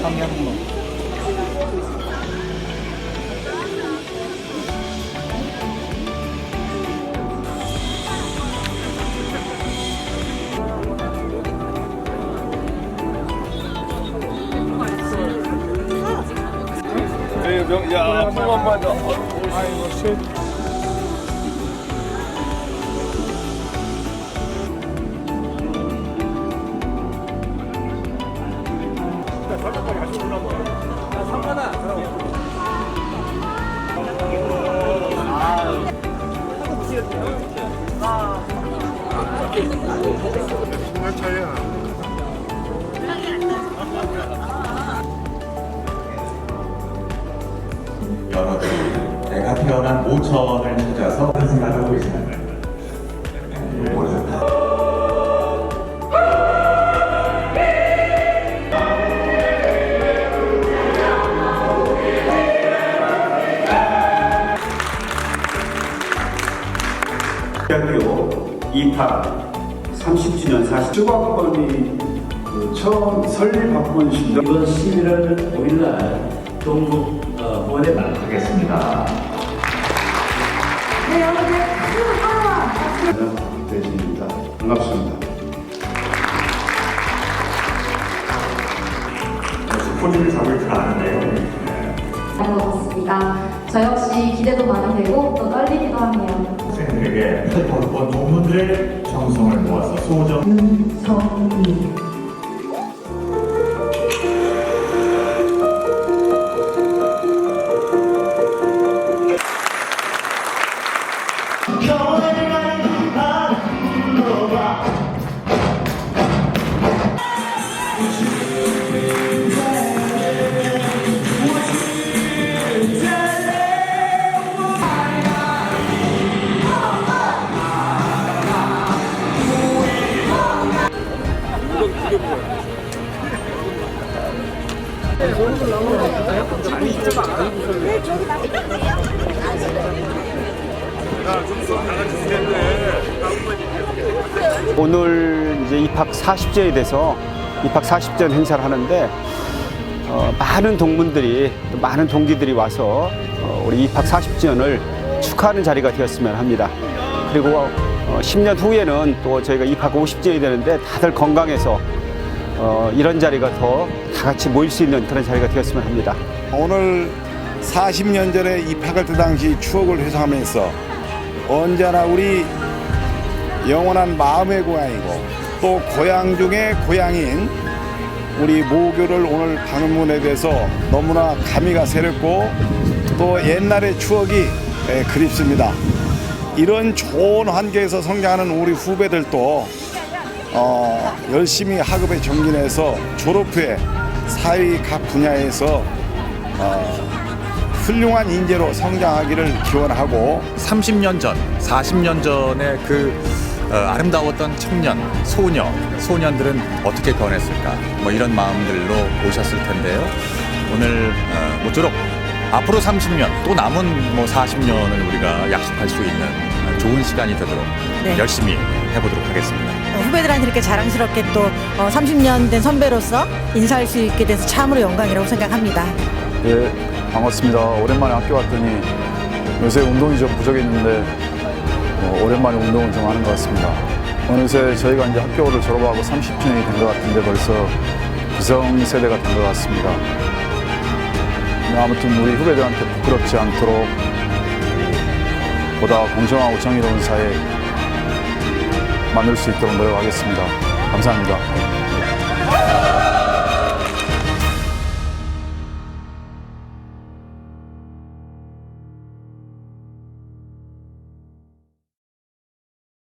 삼양로. 야, 풍만 맞아. 아이고, 쉣. 정말 차이야. 여러분이 내가 태어난 모처원을 찾아서 생각하 대학교 입학 30주년 40 중학번이 그 처음 설립학번 신청 이번 11월 5일날 동국 어, 원에 마감하겠습니다. 대진입니다. 반갑습니다. 포즈를 잡을 줄 아는데요. 하는 것 같습니다. 저 역시 기대도 많이 되고 또 떨리기도 하네요. 학생들에게 벌번 논문들의 정성을 모아서 소정 오늘 이제 입학 40주년이 돼서 입학 40주년 행사를 하는데 어, 많은 동문들이 또 많은 동기들이 와서 어, 우리 입학 40주년을 축하하는 자리가 되었으면 합니다. 그리고 어, 10년 후에는 또 저희가 입학 50주년이 되는데 다들 건강해서 어, 이런 자리가 더 다 같이 모일 수 있는 그런 자리가 되었으면 합니다. 오늘 40년 전에 입학할 때 당시 추억을 회상하면서 언제나 우리 영원한 마음의 고향이고 또 고향 중에 고향인 우리 모교를 오늘 방문에 대해서 너무나 감회가 새롭고 또 옛날의 추억이 예, 그립습니다. 이런 좋은 환경에서 성장하는 우리 후배들도 어, 열심히 학업에 정진해서 졸업 후에 사회 각 분야에서 어, 훌륭한 인재로 성장하기를 기원하고 30년 전, 40년 전에 그 어, 아름다웠던 청년, 소녀, 소년들은 어떻게 변했을까? 뭐 이런 마음들로 오셨을 텐데요. 오늘 어, 모쪼록 앞으로 30년, 또 남은 뭐 40년을 우리가 약속할 수 있는 좋은 시간이 되도록 네. 열심히 해보도록 하겠습니다. 어, 후배들한테 이렇게 자랑스럽게 또 어, 30년 된 선배로서 인사할 수 있게 돼서 참으로 영광이라고 생각합니다. 예, 반갑습니다. 오랜만에 학교 왔더니 요새 운동이 좀 부족했는데 어, 오랜만에 운동을 좀 하는 것 같습니다. 어느새 저희가 이제 학교를 졸업하고 30주년이 된 것 같은데 벌써 기성세대가 된 것 같습니다. 근데 아무튼 우리 후배들한테 부끄럽지 않도록 보다 공정하고 정의로운 사회 만들 수 있도록 노력하겠습니다. 감사합니다.